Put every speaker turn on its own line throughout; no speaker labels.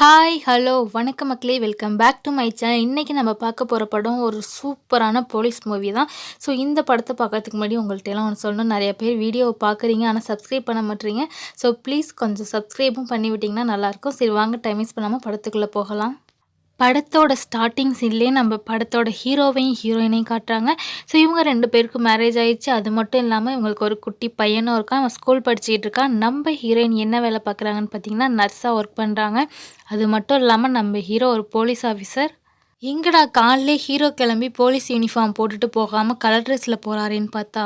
Hi hello வணக்கம் மக்களே. Welcome back to my channel இன்றைக்கி நம்ம பார்க்க போகிற படம் ஒரு சூப்பரான போலீஸ் மூவி தான். ஸோ இந்த படத்தை பார்க்கறதுக்கு முன்னாடி உங்கள்கிட்ட எல்லாம் ஒன்று சொல்லணும். நிறைய பேர் வீடியோவை பார்க்குறீங்க ஆனால் சப்ஸ்கிரைப் பண்ண மாட்டீங்க. ஸோ ப்ளீஸ் கொஞ்சம் சப்ஸ்கிரைபும் பண்ணி விட்டிங்கன்னா நல்லாயிருக்கும் சரி வாங்க டைம் வேஸ்ட் பண்ணாமல் படத்துக்குள்ளே போகலாம். படத்தோட ஸ்டார்டிங் சீன்லேயே நம்ம படத்தோட ஹீரோவையும் ஹீரோயினையும் காட்டுறாங்க. ஸோ இவங்க ரெண்டு பேருக்கும் மேரேஜ் ஆயிடுச்சு. அது மட்டும் இல்லாமல் இவங்களுக்கு ஒரு குட்டி பையனும் இருக்கான். அவன் ஸ்கூல் படிச்சுட்டு இருக்கான். நம்ம ஹீரோயின் என்ன வேலை பார்க்குறாங்கன்னு பார்த்தீங்கன்னா நர்ஸாக ஒர்க் பண்ணுறாங்க அது மட்டும் இல்லாமல் நம்ம ஹீரோ ஒரு போலீஸ் ஆஃபீஸர் எங்கடா காலிலே ஹீரோ கிளம்பி போலீஸ் யூனிஃபார்ம் போட்டுட்டு போகாமல் கலர் ட்ரெஸ்ஸில் போகிறாருன்னு பார்த்தா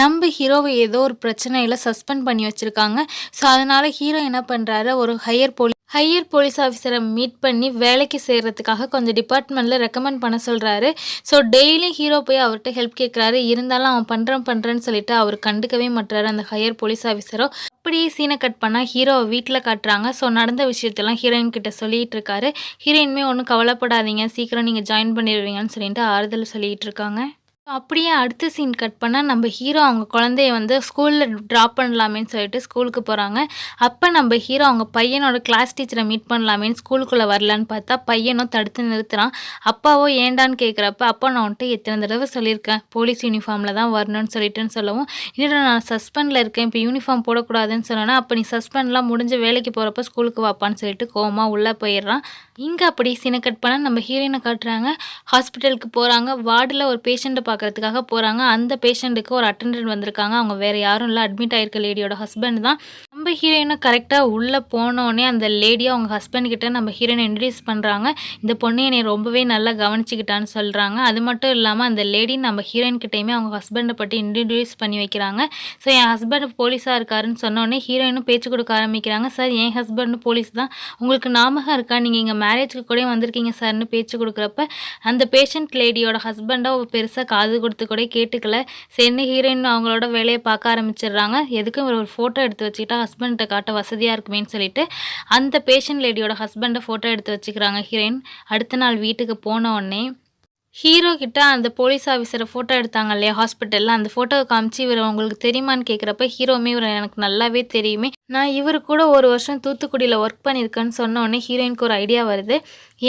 நம்ம ஹீரோவை ஏதோ ஒரு பிரச்சனையில் சஸ்பெண்ட் பண்ணி வச்சுருக்காங்க. ஸோ அதனால் ஹீரோ என்ன பண்ணுறாரு ஒரு ஹையர் போலீஸ் ஹையர் போலீஸ் ஆஃபீஸரை மீட் பண்ணி வேலைக்கு சேர்கிறதுக்காக கொஞ்சம் டிபார்ட்மெண்ட்டில் ரெக்கமெண்ட் பண்ண சொல்கிறாரு ஸோ டெய்லி ஹீரோ போய் அவர்கிட்ட ஹெல்ப் கேட்குறாரு இருந்தாலும் அவன் பண்ணுறேன் பண்ணுறேன்னு சொல்லிட்டு அவர் கண்டுக்கவே மாட்டுறாரு அந்த ஹையர் போலீஸ் ஆஃபீஸரோ அப்படியே சீனை கட் பண்ணால் ஹீரோவை வீட்டில் காட்டுறாங்க. ஸோ நடந்த விஷயத்தெல்லாம் ஹீரோயின் கிட்ட சொல்லிகிட்டு இருக்காரு. ஹீரோயின்மே ஒன்றும் கவலைப்படாதீங்க. சீக்கிரம் நீங்கள் ஜாயின் பண்ணிடுவீங்கன்னு சொல்லிட்டு ஆறுதல் சொல்லிகிட்டு இருக்காங்க. அப்படியே அடுத்த சீன் கட் பண்ணால் நம்ம ஹீரோ அவங்க குழந்தைய வந்து ஸ்கூலில் ட்ராப் பண்ணலாமேன்னு சொல்லிட்டு ஸ்கூலுக்கு போகிறாங்க அப்போ நம்ம ஹீரோ அவங்க பையனோட கிளாஸ் டீச்சரை மீட் பண்ணலாமேன்னு ஸ்கூலுக்குள்ளே வரலான்னு பார்த்தா பையனும் தடுத்து நிறுத்துகிறான் அப்பாவோ ஏண்டான்னு கேட்குறப்ப அப்பா நான் வந்துட்டு எத்தனை தடவை சொல்லியிருக்கேன்? போலீஸ் யூனிஃபார்மில் தான் வரணும்னு சொல்லிட்டுன்னு சொல்லவும் இல்லை நான் சஸ்பெண்டில் இருக்கேன். இப்போ யூனிஃபார்ம் போடக்கூடாதுன்னு சொன்னேன்னா அப்போ நீ சஸ்பெண்ட்லாம் முடிஞ்ச வேலைக்கு போகிறப்ப ஸ்கூலுக்கு வாப்பான்னு சொல்லிட்டு கோவமாக உள்ளே போயிடுறான். இங்கே அப்படி சீனை கட் பண்ணால் நம்ம ஹீரோயினை காட்டுறாங்க. ஹாஸ்பிட்டலுக்கு போகிறாங்க வார்டில் ஒரு பேஷண்ட்டை பார்க்குறதுக்காக போகிறாங்க அந்த பேஷண்ட்டுக்கு ஒரு அட்டெண்டன்ட் வந்திருக்காங்க. அவங்க வேறு யாரும் இல்லை. அட்மிட் ஆயிருக்க லேடியோட ஹஸ்பண்ட் தான். நம்ம ஹீரோயினை கரெக்டாக உள்ளே போனோடனே அந்த லேடியை அவங்க ஹஸ்பண்ட் கிட்ட நம்ம ஹீரோயினை இன்ட்ரடியூஸ் பண்ணுறாங்க இந்த பொண்ணு என்னை ரொம்பவே நல்லா கவனிச்சிக்கிட்டான்னு சொல்கிறாங்க அது மட்டும் இல்லாமல் அந்த லேடி நம்ம ஹீரோயின் கிட்டேயுமே அவங்க ஹஸ்பண்டை பற்றி இன்ட்ரடியூஸ் பண்ணி வைக்கிறாங்க. ஸோ என் ஹஸ்பண்ட் போலீஸாக இருக்காருன்னு சொன்னோடனே ஹீரோயினும் பேச்சு கொடுக்க ஆரம்பிக்கிறாங்க. சார் என் ஹஸ்பண்ட் போலீஸ் தான். உங்களுக்கு ஞாபகம் இருக்கா? நீங்கள் இங்கே மேரேஜ்க்கு கூட வந்திருக்கீங்க சார்னு பேச்சு கொடுக்குறப்ப அந்த பேஷண்ட் லேடியோட ஹஸ்பண்டாக பெருசாக காது கொடுத்து கூட கேட்டுக்கல. சரின்னு ஹீரோயின் அவங்களோட வேலையை பார்க்க ஆரம்பிச்சிடுறாங்க. எதுக்கும் ஒரு ஃபோட்டோ எடுத்து வச்சுக்கிட்டா ஹஸ்பண்ட்டை காட்ட வசதியாக இருக்குமேன்னு சொல்லிட்டு அந்த பேஷண்ட் லேடியோட ஹஸ்பண்டை ஃபோட்டோ எடுத்து வச்சுக்கிறாங்க ஹீரோயின் அடுத்த நாள் வீட்டுக்கு போன உடனே ஹீரோ கிட்ட அந்த போலீஸ் ஆஃபீஸரை ஃபோட்டோ எடுத்தாங்க இல்லையா ஹாஸ்பிட்டலில் அந்த ஃபோட்டோவை காமிச்சு இவர் உங்களுக்கு தெரியுமான்னு கேட்குறப்ப ஹீரோமே இவர் எனக்கு நல்லாவே தெரியுமே. நான் இவர் கூட ஒரு வருஷம் தூத்துக்குடியில் ஒர்க் பண்ணியிருக்கேன்னு சொன்ன உடனே ஹீரோயினுக்கு ஒரு ஐடியா வருது.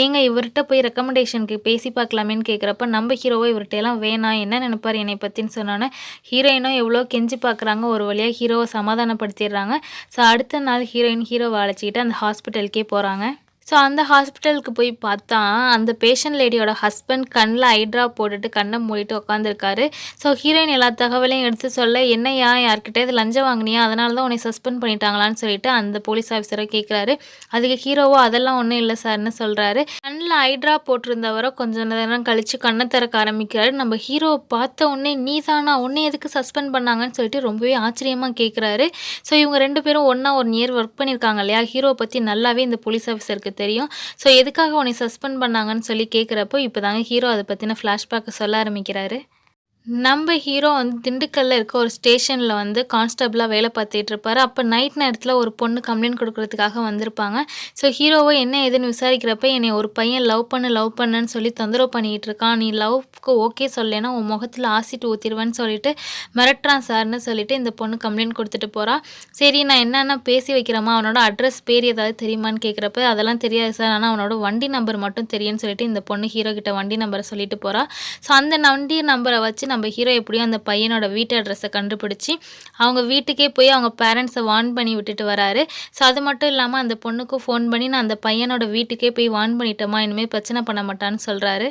ஏங்க இவர்கிட்ட போய் ரெக்கமெண்டேஷனுக்கு பேசி பார்க்கலாமேன்னு கேட்குறப்ப நம்ம ஹீரோவோ இவர்கிட்ட எல்லாம் வேணாம் என்ன நினைப்பார் என்னை பற்றின்னு சொன்னோன்னே ஹீரோயினும் எவ்வளோ கெஞ்சி பார்க்குறாங்க ஒரு வழியாக ஹீரோவை சமாதானப்படுத்திடுறாங்க. ஸோ அடுத்த நாள் ஹீரோயின் ஹீரோவை அழைச்சிக்கிட்டு அந்த ஹாஸ்பிட்டலுக்கே போகிறாங்க ஸோ அந்த ஹாஸ்பிட்டலுக்கு போய் பார்த்தா அந்த பேஷண்ட் லேடியோட ஹஸ்பண்ட் கண்ணில் ஐட்ரா போட்டுட்டு கண்ணை மூடிட்டு உட்காந்துருக்காரு ஸோ ஹீரோயின் எல்லா தகவலையும் எடுத்து சொல்ல என்னையா யார்கிட்ட இது லஞ்சம் வாங்கினியா? அதனால தான் உன்னை சஸ்பெண்ட் பண்ணிட்டாங்களான்னு சொல்லிட்டு அந்த போலீஸ் ஆஃபீஸரை கேட்குறாரு அதுக்கு ஹீரோவோ அதெல்லாம் ஒன்றும் இல்லை சார்னு சொல்கிறாரு கண்ணில் ஐட்ரா போட்டிருந்தவரை கொஞ்ச நேரம் கழித்து கண்ணை திறக்க ஆரம்பிக்கிறாரு. நம்ம ஹீரோவை பார்த்த உடனே நீ தானா உன்னை எதுக்கு சஸ்பெண்ட் பண்ணாங்கன்னு சொல்லிட்டு ரொம்பவே ஆச்சரியமாக கேட்குறாரு ஸோ இவங்க ரெண்டு பேரும் ஒன்றா ஒரு நியர் ஒர்க் பண்ணியிருக்காங்க இல்லையா? ஹீரோவை பற்றி நல்லாவே இந்த போலீஸ் ஆஃபீஸருக்கு தெரியும். ஸோ எதுக்காக உன்னை சஸ்பெண்ட் பண்ணாங்கன்னு சொல்லி கேட்குறப்போ இப்போ தாங்க ஹீரோ அதை பற்றின ஃப்ளாஷ்பேக்கை சொல்ல ஆரம்பிக்கிறாரு. நம்ம ஹீரோ வந்து திண்டுக்கல்லில் இருக்க ஒரு ஸ்டேஷனில் வந்து கான்ஸ்டபிளாக வேலை பார்த்துட்டு இருப்பார். அப்போ நைட் நேரத்தில் ஒரு பொண்ணு கம்ப்ளைண்ட் கொடுக்கறதுக்காக வந்திருப்பாங்க. ஸோ ஹீரோவை என்ன ஏதுன்னு விசாரிக்கிறப்ப என்னை ஒரு பையன் லவ் பண்ணு லவ் பண்ணுன்னு சொல்லி தொந்தரவு பண்ணிகிட்டு இருக்கான். நீ லவ்க்கு ஓகே சொல்லலைன்னா உன் முகத்தில் ஆசிட்டு ஊற்றிடுவேன்னு சொல்லிட்டு மிரட்டுறான் சார்னு சொல்லிட்டு இந்த பொண்ணு கம்ப்ளைண்ட் கொடுத்துட்டு போகிறான் சரி நான் என்னென்ன பேசி வைக்கிறேமா அவனோட அட்ரஸ் பேர் ஏதாவது தெரியுமான்னு கேட்குறப்ப அதெல்லாம் தெரியாது சார். ஆனால் அவனோட வண்டி நம்பர் மட்டும் தெரியும்னு சொல்லிட்டு இந்த பொண்ணு ஹீரோ கிட்ட வண்டி நம்பரை சொல்லிட்டு போகிறான் ஸோ அந்த வண்டி நம்பரை வச்சு நம்ம ஹீரோ எப்படியும் அந்த பையனோட வீட்டு அட்ரஸை கண்டுபிடிச்சி அவங்க வீட்டுக்கே போய் அவங்க பேரண்ட்ஸை வார்ன் பண்ணி விட்டுட்டு வராரு. ஸோ அது மட்டும் இல்லாமல் அந்த பொண்ணுக்கும் ஃபோன் பண்ணி நான் அந்த பையனோட வீட்டுக்கே போய் வார்ன் பண்ணிட்டோமா இனிமேல் பிரச்சனை பண்ண மாட்டான்னு சொல்கிறாரு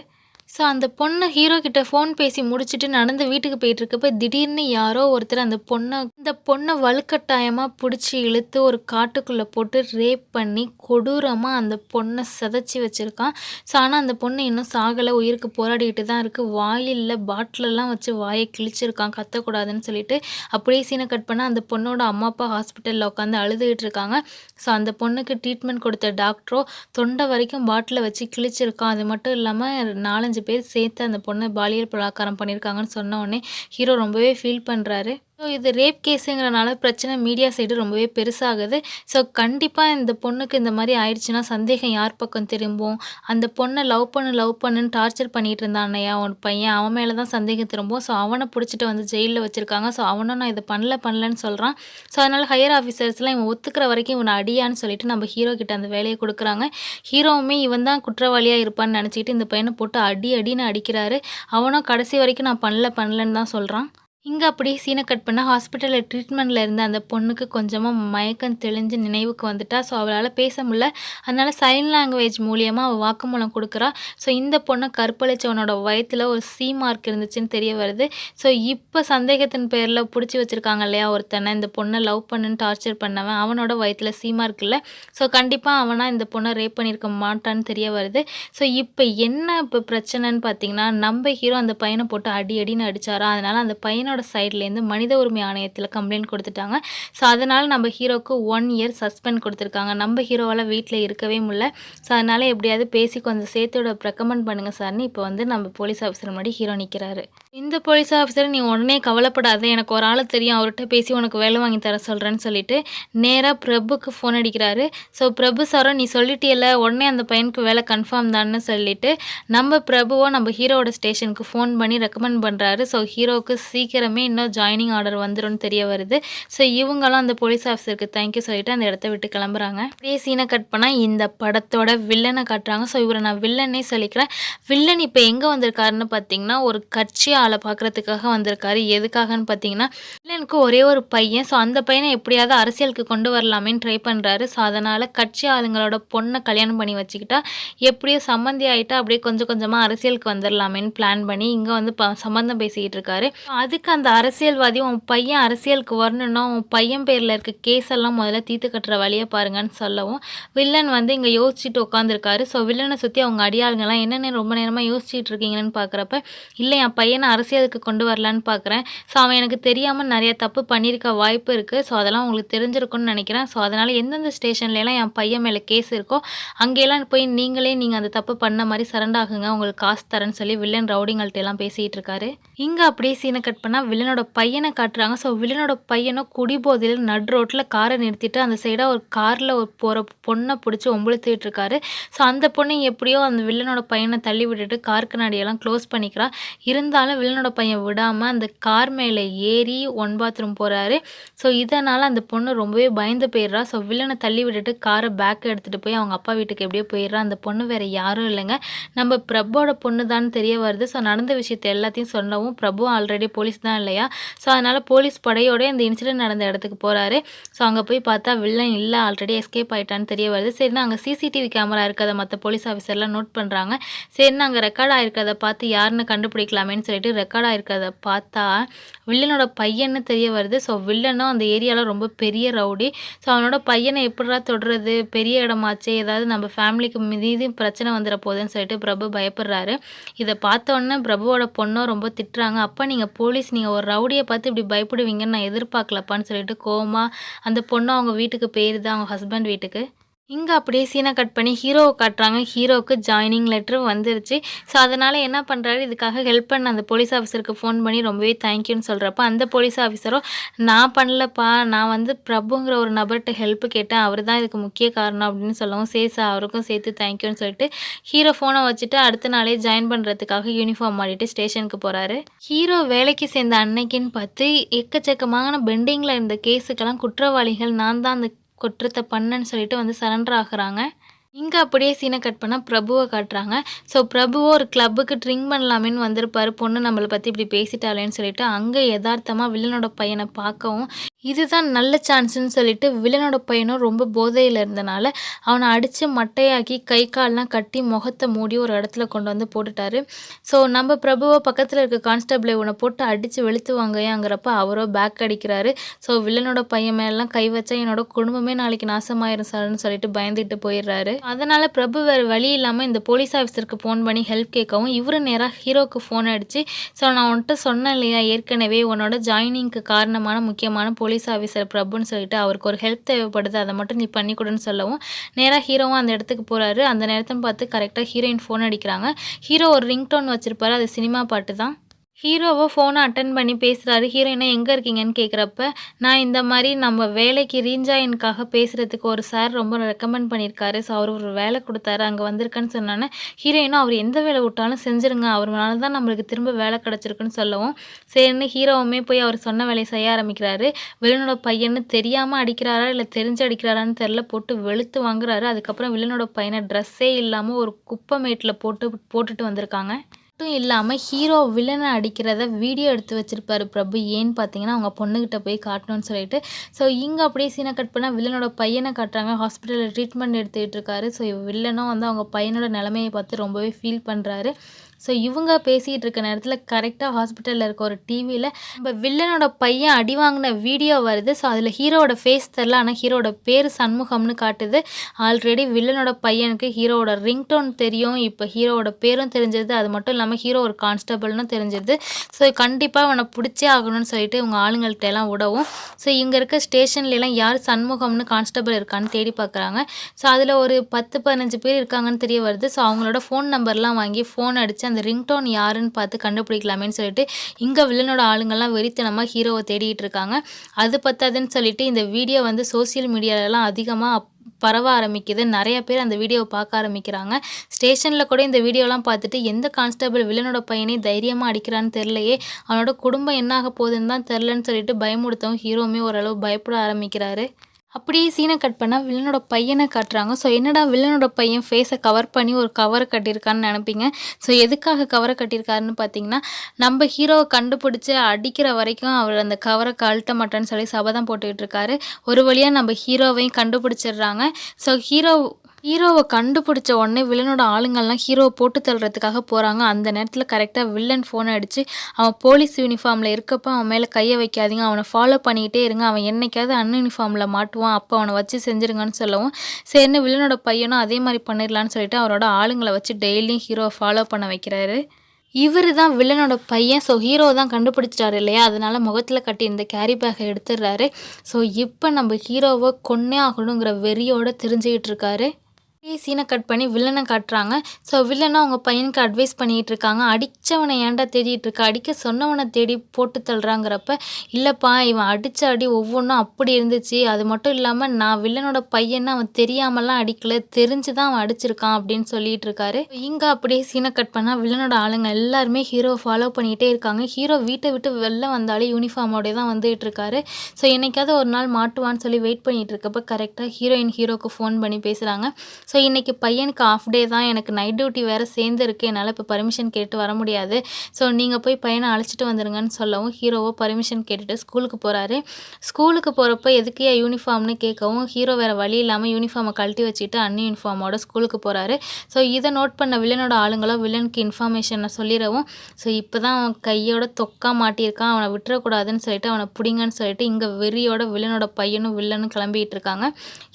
ஸோ அந்த பொண்ணு ஹீரோ கிட்ட ஃபோன் பேசி முடிச்சுட்டு நடந்து வீட்டுக்கு போயிட்டுருக்கப்ப திடீர்னு யாரோ ஒருத்தர் அந்த பொண்ணை இந்த பொண்ணை வலுக்கட்டாயமாக பிடிச்சி இழுத்து ஒரு காட்டுக்குள்ளே போட்டு ரேப் பண்ணி கொடூரமாக அந்த பொண்ணை சதைச்சி வச்சுருக்கான். ஸோ ஆனால் அந்த பொண்ணு இன்னும் சாகலை உயிருக்கு போராடிக்கிட்டு தான் இருக்குது வாயில் பாட்டிலெல்லாம் வச்சு வாயை கிழிச்சிருக்கான் கத்தக்கூடாதுன்னு சொல்லிட்டு அப்படியே சீனை கட் பண்ணால் அந்த பொண்ணோட அம்மா அப்பா ஹாஸ்பிட்டலில் உட்காந்து அழுதுகிட்டு இருக்காங்க. ஸோ அந்த பொண்ணுக்கு ட்ரீட்மெண்ட் கொடுத்த டாக்டரோ தொண்டை வரைக்கும் பாட்டிலை வச்சு கிழிச்சிருக்கான். அது மட்டும் இல்லாமல் நாலஞ்சு பேர் சேர்த்து அந்த பொண்ணை பாலியல் பலாக்காரம் பண்ணியிருக்காங்கன்னு சொன்ன உடனே ஹீரோ ரொம்பவே ஃபீல் பண்ணுறாரு ஸோ இது ரேப் கேஸுங்கிறனால பிரச்சனை மீடியா சைடு ரொம்பவே பெருசாகுது. ஸோ கண்டிப்பாக இந்த பொண்ணுக்கு இந்த மாதிரி ஆயிடுச்சுன்னா சந்தேகம் யார் பக்கம் திரும்பும்? அந்த பொண்ணை லவ் பண்ணு லவ் பண்ணுன்னு டார்ச்சர் பண்ணிட்டு இருந்தான் அண்ணையா ஒரு பையன் அவன் மேலே தான் சந்தேகம் திரும்பும். ஸோ அவனை பிடிச்சிட்டு வந்து ஜெயிலில் வச்சுருக்காங்க. ஸோ அவனும் நான் இதை பண்ணல பண்ணலன்னு சொல்கிறான் ஸோ அதனால் ஹையர் ஆஃபீஸர்ஸ்லாம் இவன் ஒத்துக்கிற வரைக்கும் இவனை அடியான்னு சொல்லிட்டு நம்ம ஹீரோ கிட்ட அந்த வேலையை கொடுக்குறாங்க. ஹீரோவுமே இவன் தான் குற்றவாளியாக இருப்பான்னு நினச்சிக்கிட்டு இந்த பையனை போட்டு அடி அடின்னு அடிக்கிறாரு. அவனும் கடைசி வரைக்கும் நான் பண்ணல பண்ணலன்னு தான் சொல்கிறான் இங்கே அப்படியே சீனை கட் பண்ணால் ஹாஸ்பிட்டலில் ட்ரீட்மெண்ட்டில் இருந்த அந்த பொண்ணுக்கு கொஞ்சமாக மயக்கம் தெளிஞ்சு நினைவுக்கு வந்துட்டா. ஸோ அவளால் பேச முடியல. அதனால் சைன் லாங்குவேஜ் மூலியமாக அவள் வாக்குமூலம் கொடுக்குறா. ஸோ இந்த பொண்ணை கற்பழிச்சவனோட வயத்தில் ஒரு சி மார்க் இருந்துச்சுன்னு தெரிய வருது. ஸோ இப்போ சந்தேகத்தின் பேரில் பிடிச்சி வச்சுருக்காங்க இல்லையா ஒருத்தனை. இந்த பொண்ணை லவ் பண்ணுன்னு டார்ச்சர் பண்ணவன் அவனோட வயத்தில் சி மார்க் இல்லை. ஸோ கண்டிப்பாக அவனாக இந்த பொண்ணை ரேப் பண்ணியிருக்க மாட்டான்னு தெரிய வருது. ஸோ இப்போ என்ன இப்போ பிரச்சனைன்னு பார்த்தீங்கன்னா நம்ம ஹீரோ அந்த பையனை போட்டு அடி அடின்னு அடிச்சாரா? அதனால் அந்த பையனோட சைட்லேருந்து மனித உரிமை ஆணையத்தில் கம்ப்ளைண்ட் கொடுத்துட்டாங்க. ஸோ அதனால் நம்ம ஹீரோக்கு ஒன் இயர் சஸ்பெண்ட் கொடுத்துருக்காங்க. நம்ம ஹீரோவால் வீட்டில் இருக்கவே முடியல. ஸோ அதனால் எப்படியாவது பேசி கொஞ்சம் சேர்த்து ரெக்கமெண்ட் பண்ணுங்கள் சார்னு இப்போ வந்து நம்ம போலீஸ் ஆஃபீஸர் முன்னாடி ஹீரோ நிற்கிறாரு இந்த போலீஸ் ஆஃபீஸர் நீ உடனே கவலைப்படாத. எனக்கு ஒரு ஆள் தெரியும். அவர்கிட்ட பேசி உனக்கு வேலை வாங்கி தர சொல்கிறேன்னு சொல்லிட்டு நேராக பிரபுக்கு ஃபோன் அடிக்கிறாரு. ஸோ பிரபு சாரும் நீ சொல்லிட்டியல உடனே அந்த பையனுக்கு வேலை கன்ஃபார்ம் தான்னு சொல்லிட்டு நம்ம பிரபுவோ நம்ம ஹீரோவோட ஸ்டேஷனுக்கு ஃபோன் பண்ணி ரெக்கமெண்ட் பண்ணுறாரு ஸோ ஹீரோவுக்கு சீக்கிரமே இன்னும் ஜாயினிங் ஆர்டர் வந்துடும் தெரிய வருது. ஸோ இவங்களும் அந்த போலீஸ் ஆஃபீஸருக்கு தேங்க்யூ சொல்லிட்டு அந்த இடத்த விட்டு கிளம்புறாங்க. அப்படியே சீனை கட் பண்ணால் இந்த படத்தோட வில்லனை காட்டுறாங்க. ஸோ இவரை நான் வில்லனே சொல்லிக்கிறேன். வில்லன் இப்போ எங்கே வந்திருக்காருன்னு பார்த்தீங்கன்னா ஒரு கட்சி ஆளை பார்க்குறதுக்காக வந்திருக்காரு. எதுக்காகன்னு பார்த்தீங்கன்னா வில்லனுக்கு ஒரே ஒரு பையன். ஸோ அந்த பையனை எப்படியாவது அரசியலுக்கு கொண்டு வரலாமேன்னு ட்ரை பண்ணுறாரு ஸோ அதனால் கட்சி ஆளுங்களோட பொண்ணை கல்யாணம் பண்ணி வச்சுக்கிட்டா எப்படியோ சம்மந்தி ஆகிட்டா அப்படியே கொஞ்சம் கொஞ்சமாக அரசியலுக்கு வந்துடலாமேன்னு பிளான் பண்ணி இங்கே வந்து ப சம்மந்தம் பேசிக்கிட்டு இருக்காரு. அதுக்கு அந்த அரசியல்வாதி உன் பையன் அரசியலுக்கு வரணும்னா உன் பையன் பேரில் இருக்க கேஸ் எல்லாம் முதல்ல தீர்த்து கட்டுற வழியை பாருங்கன்னு சொல்லவும் வில்லன் வந்து இங்கே யோசிச்சுட்டு உட்காந்துருக்காரு ஸோ வில்லனை சுற்றி அவங்க அடியாளுங்கெல்லாம் என்னென்ன ரொம்ப நேரமாக யோசிச்சுட்டு இருக்கீங்கன்னு பார்க்குறப்ப இல்லை என் பையனை அரசியலுக்கு கொண்டு வரலான்னு பார்க்குறேன் ஸோ அவன் எனக்கு தெரியாமல் நிறைய தப்பு பண்ணியிருக்க வாய்ப்பு இருக்குது ஸோ அதெல்லாம் உங்களுக்கு தெரிஞ்சிருக்கும்னு நினைக்கிறேன். ஸோ அதனால் எந்தெந்த ஸ்டேஷன்லலாம் என் பையன் மேலே கேஸ் இருக்கோ அங்கேயெல்லாம் போய் நீங்களே நீங்கள் அந்த தப்பு பண்ண மாதிரி சரண்ட் ஆகுங்க. உங்களுக்கு காசு தரேன்னு சொல்லி வில்லன் ரவுடிங்கள்ட்ட எல்லாம் பேசிகிட்டு இருக்காரு. இங்கே அப்படியே சீனை கட் பண்ணால் வில்லனோட பையனை காட்டுறாங்க. ஸோ வில்லனோட பையனும் குடிபோதையில் நட் ரோட்டில் காரை நிறுத்திட்டு அந்த சைடாக ஒரு காரில் ஒரு போகிற பொண்ணை பிடிச்சி ஒம்பளுத்துட்டு இருக்காரு. ஸோ அந்த பொண்ணு எப்படியோ அந்த வில்லனோட பையனை தள்ளி விட்டுட்டு கார் கண்ணாடியெல்லாம் க்ளோஸ் பண்ணிக்கிறான் இருந்தாலும் வில்லனோட பையன் விடாமல் அந்த கார் மேலே ஏறி ஒன் பாத்ரூம் போகிறாரு ஸோ இதனால் அந்த பொண்ணு ரொம்பவே பயந்து போயிடுறா. ஸோ வில்லனை தள்ளி விட்டுட்டு காரை பேக் எடுத்துகிட்டு போய் அவங்க அப்பா வீட்டுக்கு எப்படியோ போயிடுறா. அந்த பொண்ணு வேறு யாரும் இல்லைங்க. நம்ம பிரபுவோட பொண்ணு தான் தெரிய வருது. ஸோ நடந்த விஷயத்தை எல்லாத்தையும் சொல்லவும் பிரபு ஆல்ரெடி போலீஸ் தான் இல்லையா? ஸோ அதனால் போலீஸ் படையோட இந்த இன்சிடென்ட் நடந்த இடத்துக்கு போகிறாரு ஸோ அங்கே போய் பார்த்தா வில்லன் இல்லை ஆல்ரெடி எஸ்கேப் ஆகிட்டான்னு தெரிய வருது. சரினா அங்கே சிசிடிவி கேமரா இருக்கிறத மற்ற போலீஸ் ஆஃபீஸர்லாம் நோட் பண்ணுறாங்க சரினா அங்கே ரெக்கார்ட் ஆகிருக்கிறத பார்த்து யாருன்னு கண்டுபிடிக்கலாமேன்னு சொல்லிட்டு ரெக்கார்ட் ஆகிருக்கிறத பார்த்தா வில்லனோட பையன்னு தெரிய வருது. ஸோ வில்லனும் அந்த ஏரியாவில் ரொம்ப பெரிய ரவுடி. ஸோ அவனோட பையனை எப்படிடா தொடுறது? பெரிய இடமாச்சே. ஏதாவது நம்ம ஃபேமிலிக்கு மீதி பிரச்சனை வந்துட போகுதுன்னு சொல்லிட்டு பிரபு பயப்படுறாரு. இதை பார்த்தோன்னே பிரபுவோட பொண்ணும் ரொம்ப திட்டுறாங்க. அப்போ நீங்கள் போலீஸ் நீங்கள் ஒரு ரவுடியை பார்த்து இப்படி பயப்படுவீங்கன்னு நான் எதிர்பார்க்கலப்பான்னு சொல்லிட்டு கோமா அந்த பொண்ணு அவங்க வீட்டுக்கு போயிருது அவங்க ஹஸ்பண்ட் வீட்டுக்கு. இங்கே அப்படியே சீனை கட் பண்ணி ஹீரோவை காட்டுறாங்க. ஹீரோவுக்கு ஜாயினிங் லெட்ரு வந்துருச்சு. ஸோ அதனால் என்ன பண்ணுறாரு இதுக்காக ஹெல்ப் பண்ண அந்த போலீஸ் ஆஃபீஸருக்கு ஃபோன் பண்ணி ரொம்பவே தேங்க்யூன்னு சொல்கிறப்ப அந்த போலீஸ் ஆஃபீஸரும் நான் பண்ணலப்பா. நான் வந்து பிரபுங்கிற ஒரு நபர்கிட்ட ஹெல்ப் கேட்டேன். அவர் தான் இதுக்கு முக்கிய காரணம் அப்படின்னு சொல்லவும் சேசா அவருக்கும் சேர்த்து தேங்க்யூன்னு சொல்லிட்டு ஹீரோ ஃபோனை வச்சுட்டு அடுத்த நாளே ஜாயின் பண்ணுறதுக்காக யூனிஃபார்ம் மாட்டிட்டு ஸ்டேஷனுக்கு போகிறாரு ஹீரோ வேலைக்கு சேர்ந்த அன்னைக்குன்னு பார்த்து எக்கச்சக்கமான பெண்டிங்கில் இருந்த கேஸுக்கெல்லாம் குற்றவாளிகள். நான் தான் அந்த குற்றத்தை பண்ணேன்னு சொல்லிட்டு வந்து சரண்டர் ஆகுறாங்க. இங்கே அப்படியே சீனை கட் பண்ணால் பிரபுவை காட்டுறாங்க. ஸோ பிரபுவோ ஒரு கிளப்புக்கு ட்ரிங்க் பண்ணலாமேன்னு வந்திருப்பாரு. பொண்ணு நம்மளை பற்றி இப்படி பேசிட்டாளேன்னு சொல்லிட்டு அங்கே யதார்த்தமாக வில்லனோட பையனை பார்க்கவும் இதுதான் நல்ல சான்ஸ்னு சொல்லிட்டு வில்லனோட பையனும் ரொம்ப போதையில் இருந்தனால அவனை அடித்து மட்டையாக்கி கை கால்லாம் கட்டி முகத்தை மூடி ஒரு இடத்துல கொண்டு வந்து போட்டுட்டாரு. ஸோ நம்ம பிரபுவை பக்கத்தில் இருக்க கான்ஸ்டபிளை இவனை போட்டு அடித்து வெளுத்துவாங்கங்கிறப்ப அவரோ பேக் அடிக்கிறாரு. ஸோ வில்லனோட பையன் மேலாம் கை வச்சா என்னோட குடும்பமே நாளைக்கு நாசமாயிரும் சார்னு சொல்லிட்டு பயந்துட்டு போயிடுறாரு. அதனால் பிரபு வேறு வழி இல்லாமல் இந்த போலீஸ் ஆஃபீஸருக்கு ஃபோன் பண்ணி ஹெல்ப் கேட்கவும் இவரு நேராக ஹீரோக்கு ஃபோன் அடித்து ஸோ நான் உன்கிட்ட சொன்னேன் இல்லையா ஏற்கனவே உன்னோட ஜாயினிங்க்கு காரணமான முக்கியமான போலீஸ் ஆஃபீஸர் பிரபுன்னு சொல்லிட்டு அவருக்கு ஒரு ஹெல்ப் தேவைப்படுது அதை மட்டும் நீ பண்ணி கொடுன்னு சொல்லவும் நேராக ஹீரோவும் அந்த இடத்துக்கு போகிறாரு அந்த நேரத்தை பார்த்து கரெக்டாக ஹீரோயின் ஃபோன் அடிக்கிறாங்க. ஹீரோ ஒரு ரிங் டோன் வச்சுருப்பாரு அது சினிமா பாட்டு தான். ஹீரோவை ஃபோனை அட்டன் பண்ணி பேசுகிறாரு ஹீரோயினா எங்கே இருக்கீங்கன்னு கேட்குறப்ப நான் இந்த மாதிரி நம்ம வேலைக்கு ரீஞ்சாயினுக்காக பேசுகிறதுக்கு ஒரு சார் ரொம்ப ரெக்கமெண்ட் பண்ணியிருக்காரு. ஸோ அவர் ஒரு வேலை கொடுத்தாரு அங்கே வந்திருக்கேன்னு சொன்னோன்னே ஹீரோயினும் அவர் எந்த வேலை விட்டாலும் செஞ்சுருங்க. அவர்னால தான் நம்மளுக்கு திரும்ப வேலை கிடச்சிருக்குன்னு சொல்லவும். சரின்னு ஹீரோவுமே போய் அவர் சொன்ன வேலையை செய்ய ஆரம்பிக்கிறாரு. வில்லனோட பையன்னு தெரியாமல் அடிக்கிறாரா இல்லை தெரிஞ்சு அடிக்கிறாரான்னு தெரில போட்டு வெளுத்து வாங்குறாரு. அதுக்கப்புறம் வில்லனோட பையனை ட்ரெஸ்ஸே இல்லாமல் ஒரு குப்பை மேட்டில் போட்டு போட்டுட்டு வந்திருக்காங்க. மட்டும் இல்லாமல் ஹீரோ வில்லனை அடிக்கிறத வீடியோ எடுத்து வச்சிருப்பார் பிரபு. ஏன்னு பார்த்தீங்கன்னா அவங்க பொண்ணுக்கிட்ட போய் காட்டணும்னு சொல்லிட்டு. ஸோ இங்கே அப்படியே சீனை கட் பண்ணால் வில்லனோட பையனை காட்டுறாங்க. ஹாஸ்பிட்டலில் ட்ரீட்மெண்ட் எடுத்துக்கிட்டு இருக்காரு. ஸோ வில்லனும் வந்து அவங்க பையனோட நிலமையை பார்த்து ரொம்பவே ஃபீல் பண்ணுறாரு ஸோ இவங்க பேசிகிட்டு இருக்க நேரத்தில் கரெக்டாக ஹாஸ்பிட்டலில் இருக்க ஒரு டிவியில் இப்போ வில்லனோட பையன் அடி வாங்கின வீடியோ வருது. ஸோ அதில் ஹீரோவோட ஃபேஸ் தெரில ஆனால் ஹீரோட பேர் சண்முகம்னு காட்டுது. ஆல்ரெடி வில்லனோட பையனுக்கு ஹீரோவோட ரிங்டோன் தெரியும். இப்போ ஹீரோவோட பேரும் தெரிஞ்சது அது மட்டும் இல்லாமல் ஹீரோ ஒரு கான்ஸ்டபிள்னு தெரிஞ்சது ஸோ கண்டிப்பாக அவனை பிடிச்சே ஆகணும்னு சொல்லிட்டு இவங்க ஆளுங்கள்ட்ட எல்லாம் விடவும். ஸோ இங்கே இருக்க ஸ்டேஷன்லாம் யார் சண்முகம்னு கான்ஸ்டபிள் இருக்கான்னு தேடி பார்க்குறாங்க ஸோ அதில் ஒரு பத்து பதினஞ்சு பேர் இருக்காங்கன்னு தெரிய வருது. ஸோ அவங்களோட ஃபோன் நம்பர்லாம் வாங்கி ஃபோன் அடித்து அந்த ரிங்டோன் யாருன்னு பார்த்து கண்டுபிடிக்கலாமேன்னு சொல்லிட்டு இங்கே வில்லனோட ஆளுங்கள்லாம் வெறித்தனமாக ஹீரோவை தேடிட்டு இருக்காங்க. அது பத்தாதுன்னு சொல்லிட்டு இந்த வீடியோ வந்து சோசியல் மீடியாலலாம் அதிகமாக பரவ ஆரம்பிக்குது. நிறைய பேர் அந்த வீடியோவை பார்க்க ஆரம்பிக்கிறாங்க. ஸ்டேஷனில் கூட இந்த வீடியோலாம் பார்த்துட்டு எந்த கான்ஸ்டபிள் வில்லனோட பையனை தைரியமாக அடிக்கிறான்னு தெரிலையே அவனோட குடும்பம் என்ன ஆக போகுதுன்னு தான் தெரிலன்னு சொல்லிட்டு பயமுடுத்தவும் ஹீரோவுமே ஓரளவு பயப்பட ஆரம்பிக்கிறாரு. அப்படியே சீனை கட் பண்ணால் வில்லனோட பையனை காட்டுறாங்க. ஸோ என்னடா வில்லனோட பையன் ஃபேஸை கவர் பண்ணி ஒரு கவரை கட்டியிருக்கான்னு நினைப்பீங்க? ஸோ எதுக்காக கவரை கட்டியிருக்காருன்னு பார்த்தீங்கன்னா நம்ம ஹீரோவை கண்டுபிடிச்சி அடிக்கிற வரைக்கும் அவர் அந்த கவரை கழட்ட மாட்டேன்னு சொல்லி சபதம் போட்டுக்கிட்டு இருக்காரு. ஒரு வழியாக நம்ம ஹீரோவையும் கண்டுபிடிச்சிடுறாங்க. ஸோ ஹீரோ ஹீரோவை கண்டுபிடிச்ச உடனே வில்லனோட ஆளுங்கள்லாம் ஹீரோவை போட்டு தள்ளுறதுக்காக போகிறாங்க அந்த நேரத்தில் கரெக்டாக வில்லன் ஃபோனை அடித்து அவன் போலீஸ் யூனிஃபார்மில் இருக்கப்போ அவன் மேலே கையை வைக்காதீங்க அவனை ஃபாலோ பண்ணிக்கிட்டே இருங்க அவன் என்னைக்காவது அன் யூனிஃபார்மில் மாட்டுவான் அப்போ அவனை வச்சு செஞ்சுருங்கன்னு சொல்லவும் சரின்னு வில்லனோட பையனும் அதே மாதிரி பண்ணிடலான்னு சொல்லிட்டு அவரோட ஆளுங்களை வச்சு டெய்லியும் ஹீரோவை ஃபாலோ பண்ண வைக்கிறாரு. இவர் தான் வில்லனோட பையன். ஸோ ஹீரோ தான் கண்டுபிடிச்சிட்டாரு இல்லையா? அதனால் முகத்தில் கட்டி இந்த கேரி பேக்கை எடுத்துடுறாரு. ஸோ இப்போ நம்ம ஹீரோவை கொன்னே ஆகணுங்கிற வெறியோடு தெரிஞ்சுக்கிட்டு இருக்காரு. சீனை கட் பண்ணி வில்லனை காட்டுறாங்க. ஸோ வில்லனை அவங்க பையனுக்கு அட்வைஸ் பண்ணிகிட்டு இருக்காங்க அடித்தவனை ஏன்டா தேடிட்டு இருக்க? அடிக்க சொன்னவனை தேடி போட்டு தள்ளுறாங்கிறப்ப இல்லைப்பா இவன் அடித்த அடி ஒவ்வொன்றும் அப்படி இருந்துச்சு. அது மட்டும் இல்லாமல் நான் வில்லனோட பையனை அவன் தெரியாமலாம் அடிக்கல. தெரிஞ்சு தான் அவன் அடிச்சிருக்கான் அப்படின்னு சொல்லிட்டு இருக்காரு இங்கே அப்படியே சீனை கட் பண்ணால் வில்லனோட ஆளுங்க எல்லாருமே ஹீரோ ஃபாலோ பண்ணிகிட்டே இருக்காங்க. ஹீரோ வீட்டை விட்டு வெளில வந்தாலே யூனிஃபார்மோடய தான் வந்துகிட்டு இருக்காரு ஸோ என்னைக்காவது ஒரு நாள் மாட்டுவான்னு சொல்லி வெயிட் பண்ணிகிட்டு இருக்கப்போ கரெக்டாக ஹீரோயின் ஹீரோக்கு ஃபோன் பண்ணி பேசுகிறாங்க ஸோ இன்றைக்கி பையனுக்கு ஆஃப் டே தான். எனக்கு நைட் டியூட்டி வேறு சேர்ந்துருக்கு. என்னால் இப்போ பர்மிஷன் கேட்டு வர முடியாது. ஸோ நீங்கள் போய் பையனை அழைச்சிட்டு வந்துடுங்கன்னு சொல்லவும் ஹீரோவோ பர்மிஷன் கேட்டுட்டு ஸ்கூலுக்கு போகிறாரு ஸ்கூலுக்கு போகிறப்ப எதுக்கு யூனிஃபார்ம்னு கேட்கவும் ஹீரோ வேறு வழி இல்லாமல் யூனிஃபார்மை கழட்டி வச்சுட்டு அன் யூனிஃபார்மோட ஸ்கூலுக்கு போகிறாரு ஸோ இதை நோட் பண்ண வில்லனோட ஆளுங்களோ வில்லனுக்கு இன்ஃபர்மேஷனை சொல்லிடவும் ஸோ இப்போ தான் அவன் கையோட தொக்கா மாட்டியிருக்கான். அவனை விட்டுறக்கூடாதுன்னு சொல்லிட்டு அவனை பிடிங்கன்னு சொல்லிட்டு இங்கே வெறியோட வில்லனோட பையனும் வில்லனும் கிளம்பிகிட்டு இருக்காங்க.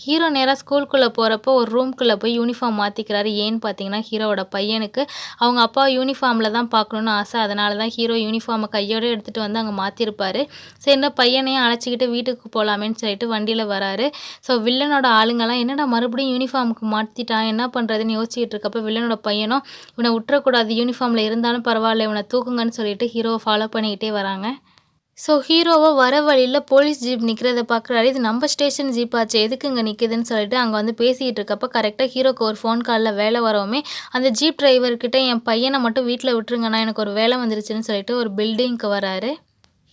ஹீரோ நேராக ஸ்கூலுக்குள்ளே போகிறப்போ ஒரு ரூம்குள்ளே ஸ்கூலில் போய் யூனிஃபார்ம் மாற்றிக்கிறாரு ஏன்னு பார்த்தீங்கன்னா ஹீரோவோட பையனுக்கு. அவங்க அப்பா யூனிஃபார்மில் தான் பார்க்கணுன்னு ஆசை. அதனால தான் ஹீரோ யூனிஃபார்மை கையோடு எடுத்துகிட்டு வந்து அங்கே மாற்றிருப்பார் சரி பையனையும் அழைச்சிக்கிட்டு வீட்டுக்கு போகலாமேன்னு சொல்லிட்டு வண்டியில் வராரு. ஸோ வில்லனோட ஆளுங்கெல்லாம் என்னடா மறுபடியும் யூனிஃபார்முக்கு மாற்றிட்டான் என்ன பண்ணுறதுன்னு யோசிச்சுட்டு இருக்கப்போ வில்லனோட பையனும் இவனை விட்டுறக்கூடாது யூனிஃபார்மில் இருந்தாலும் பரவாயில்ல. இவனை தூக்குங்கன்னு சொல்லிட்டு ஹீரோவை ஃபாலோ பண்ணிக்கிட்டே வராங்க. ஸோ ஹீரோவை வர வழியில் போலீஸ் ஜீப் நிற்கிறத பார்க்குறாரு இது நம்ம ஸ்டேஷன் ஜீப் ஆச்சு எதுக்கு இங்கே நிற்குதுன்னு சொல்லிட்டு அங்கே வந்து பேசிகிட்டு இருக்கப்போ கரெக்டாக ஹீரோக்கு ஒரு ஃபோன் காலில் வேலை வரவுமே அந்த ஜீப் டிரைவர்கிட்ட என் பையனை மட்டும் வீட்டில் விட்டுருங்கண்ணா எனக்கு ஒரு வேலை வந்துருச்சுன்னு சொல்லிட்டு ஒரு பில்டிங்க்கு வராரு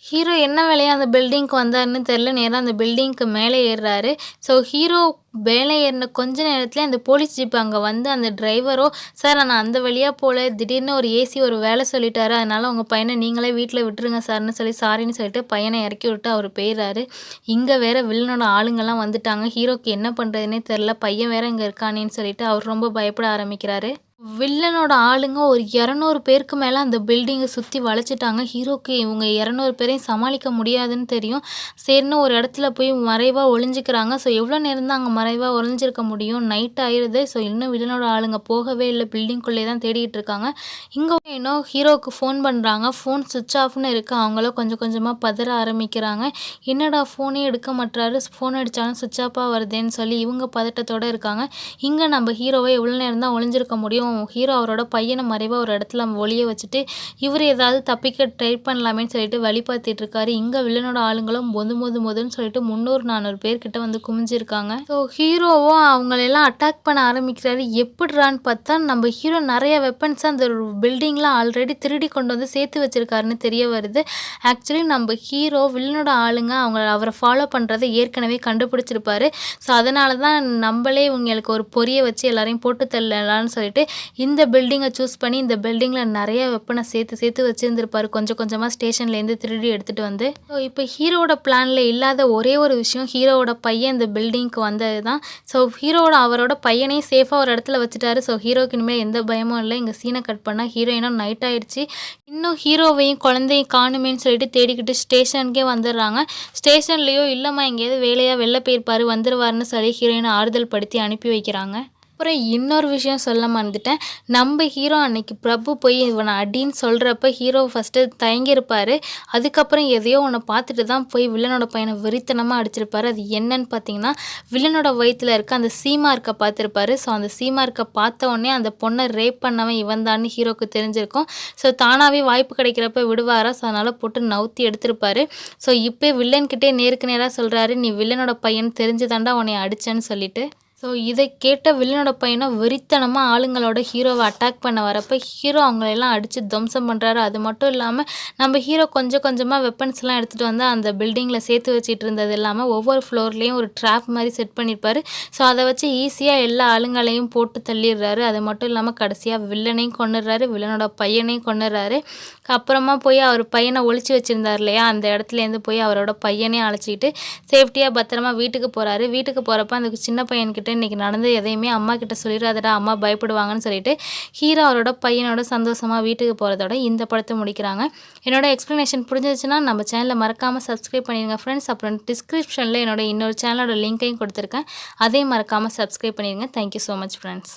ஹீரோ என்ன வேலையாக அந்த பில்டிங்க்கு வந்தாருன்னு தெரில நேராக அந்த பில்டிங்க்கு மேலே ஏறுறாரு. ஸோ ஹீரோ மேலே ஏறின கொஞ்ச நேரத்தில் அந்த போலீஸ் ஜீப் அங்கே வந்து அந்த டிரைவரோ சார் நான் அந்த வழியாக போல் திடீர்னு ஒரு ஏசி ஒரு வேலை சொல்லிட்டாரு. அதனால் உங்கள் பையனை நீங்களே வீட்டில் விட்டுருங்க சார்னு சொல்லி சாரின்னு சொல்லிட்டு பையனை இறக்கி விட்டு அவர் போயிடுறாரு இங்கே வேற வில்லனோட ஆளுங்கள்லாம் வந்துட்டாங்க. ஹீரோக்கு என்ன பண்ணுறதுனே தெரில பையன் வேற இங்கே இருக்கானேன்னு சொல்லிட்டு அவர் ரொம்ப பயப்பட ஆரம்பிக்கிறாரு. வில்லனோட ஆளுங்க ஒரு இரநூறு பேருக்கு மேலே அந்த பில்டிங்கை சுற்றி வளைச்சிட்டாங்க. ஹீரோக்கு இவங்க இரநூறு பேரையும் சமாளிக்க முடியாதுன்னு தெரியும். சரின்னு ஒரு இடத்துல போய் மறைவாக ஒளிஞ்சிக்கிறாங்க. ஸோ எவ்வளோ நேரம் தான் அங்கே மறைவாக ஒளிஞ்சிருக்க முடியும்? நைட் ஆயிடுது ஸோ இன்னும் வில்லனோட ஆளுங்க போகவே இல்லை. பில்டிங்குள்ளே தான் தேடிட்டு இருக்காங்க. இங்கே இன்னும் ஹீரோவுக்கு ஃபோன் பண்ணுறாங்க ஃபோன் சுவிட்ச் ஆஃப்னு இருக்குது அவங்களும் கொஞ்சம் கொஞ்சமாக பதற ஆரம்பிக்கிறாங்க. என்னடா ஃபோனே எடுக்க மாட்டாரு ஃபோன் அடித்தாலும் சுவிட்ச் ஆஃபாக வருதேன்னு சொல்லி இவங்க பதட்டத்தோடு இருக்காங்க. இங்கே நம்ம ஹீரோவை எவ்வளோ நேரம் தான் ஒளிஞ்சிருக்க முடியும்? ஹீரோ அவரோட பையனை மறைவாக ஒரு இடத்துல ஒளிய வச்சுட்டு இவர் ஏதாவது தப்பிக்க ட்ரை பண்ணலாமேன்னு சொல்லிட்டு வழி பார்த்துட்டு இருக்காரு. இங்கே வில்லனோட ஆளுங்களும் மொது மொது மொதுன்னு சொல்லிட்டு முந்நூறு நானூறு பேர்கிட்ட வந்து குமிஞ்சிருக்காங்க. ஸோ ஹீரோவும் அவங்களெல்லாம் அட்டாக் பண்ண ஆரம்பிக்கிறாரு. எப்படிறான்னு பார்த்தா நம்ம ஹீரோ நிறைய வெப்பன்ஸ் அந்த பில்டிங்லாம் ஆல்ரெடி திருடி கொண்டு வந்து சேர்த்து வச்சிருக்காருன்னு தெரிய வருது. ஆக்சுவலி நம்ம ஹீரோ வில்லனோட ஆளுங்க அவங்க அவரை ஃபாலோ பண்ணுறதை ஏற்கனவே கண்டுபிடிச்சிருப்பாரு. ஸோ அதனால தான் நம்மளே இவங்களுக்கு ஒரு பொரிய வச்சு எல்லாரையும் போட்டு தள்ளலாம்னு சொல்லிட்டு இந்த பில்டிங்கை சூஸ் பண்ணி இந்த பில்டிங்கில் நிறைய வெப்பனை சேர்த்து சேர்த்து வச்சுருந்துருப்பாரு. கொஞ்சம் கொஞ்சமாக ஸ்டேஷன்லேருந்து திருடி எடுத்துகிட்டு வந்து. ஸோ இப்போ ஹீரோவோட பிளானில் இல்லாத ஒரே ஒரு விஷயம் ஹீரோவோட பையன் இந்த பில்டிங்க்கு வந்தது தான் ஸோ ஹீரோவோட அவரோட பையனையும் சேஃபாக ஒரு இடத்துல வச்சுட்டாரு. ஸோ ஹீரோக்கு இனிமேல் எந்த பயமும் இல்லை. இங்கே சீனை கட் பண்ணால் ஹீரோயினும் நைட் ஆகிடுச்சு இன்னும் ஹீரோவையும் குழந்தையும் காணுமேன்னு சொல்லிட்டு தேடிக்கிட்டு ஸ்டேஷனுக்கே வந்துடுறாங்க. ஸ்டேஷன்லேயோ இல்லைம்மா எங்கேயாவது வேலையாக வெளில போயிருப்பாரு வந்துடுவாருன்னு சொல்லி ஹீரோயினை ஆறுதல் படுத்தி அனுப்பி வைக்கிறாங்க. அப்புறம் இன்னொரு விஷயம் சொல்ல மறந்துட்டேன். நம்ம ஹீரோ அன்னைக்கு பிரபு போய் இவனை அடின்னு சொல்கிறப்ப ஹீரோ ஃபஸ்ட்டு தயங்கியிருப்பார். அதுக்கப்புறம் எதையோ ஒன்று பார்த்துட்டு தான் போய் வில்லனோட பையனை வெறித்தனமாக அடிச்சிருப்பாரு. அது என்னன்னு பார்த்தீங்கன்னா வில்லனோட வயிற்றில் இருக்க அந்த சீமார்க்கை பார்த்துருப்பாரு. ஸோ அந்த சீமார்க்கை பார்த்த உடனே அந்த பொண்ணை ரேப் பண்ணவன் இவன் தான் ஹீரோக்கு தெரிஞ்சிருக்கும். ஸோ தானாகவே வாய்ப்பு கிடைக்கிறப்ப விடுவாரா? ஸோ அதனால் போட்டு நவுத்தி எடுத்திருப்பாரு. ஸோ இப்போ வில்லன்கிட்டே நேருக்கு நேராக சொல்கிறாரு நீ வில்லனோட பையன் தெரிஞ்சுதாண்டா உன்னை அடிச்சேன்னு சொல்லிட்டு. ஸோ இதை கேட்ட வில்லனோட பையனை வெறித்தனமாக ஆளுங்களோட ஹீரோவை அட்டாக் பண்ண வரப்போ ஹீரோ அவங்களெல்லாம் அடித்து துவம்சம் பண்ணுறாரு அது மட்டும் இல்லாமல் நம்ம ஹீரோ கொஞ்சம் கொஞ்சமாக வெப்பன்ஸ்லாம் எடுத்துகிட்டு வந்து அந்த பில்டிங்கில் சேர்த்து வச்சுட்டு இருந்தது இல்லாமல் ஒவ்வொரு ஃப்ளோர்லேயும் ஒரு ட்ராப் மாதிரி செட் பண்ணியிருப்பாரு ஸோ அதை வச்சு ஈஸியாக எல்லா ஆளுங்களையும் போட்டு தள்ளிடுறாரு. அது மட்டும் இல்லாமல் கடைசியாக வில்லனையும் கொண்டுடுறாரு வில்லனோட பையனையும் கொண்டுடுறாரு அப்புறமா போய் அவர் பையனை ஒழிச்சு வச்சுருந்தார் இல்லையா? அந்த இடத்துலேருந்து போய் அவரோட பையனையும் அழைச்சிக்கிட்டு சேஃப்டியாக பத்திரமா வீட்டுக்கு போகிறாரு வீட்டுக்கு போகிறப்ப அந்த சின்ன பையன்கிட்ட இன்றைக்கி நடந்து எதையுமே அம்மா கிட்ட சொல்லிடாதடா அம்மா பயப்படுவாங்கன்னு சொல்லிட்டு ஹீரோ அவரோட பையனோட சந்தோஷமாக வீட்டுக்கு போகிறதோட இந்த படத்தை முடிக்கிறாங்க. என்னோட எக்ஸ்ப்ளனேஷன் புரிஞ்சிச்சுன்னா நம்ம சேனலை மறக்காமல் சப்ஸ்கிரைப் பண்ணிடுங்க ஃப்ரெண்ட்ஸ் அப்புறம் டிஸ்கிரிப்ஷனில் என்னோட இன்னொரு சேனலோட லிங்க்கையும் கொடுத்துருக்கேன். அதையும் மறக்காமல் சப்ஸ்கிரைப் பண்ணிடுங்க. Thank you so much friends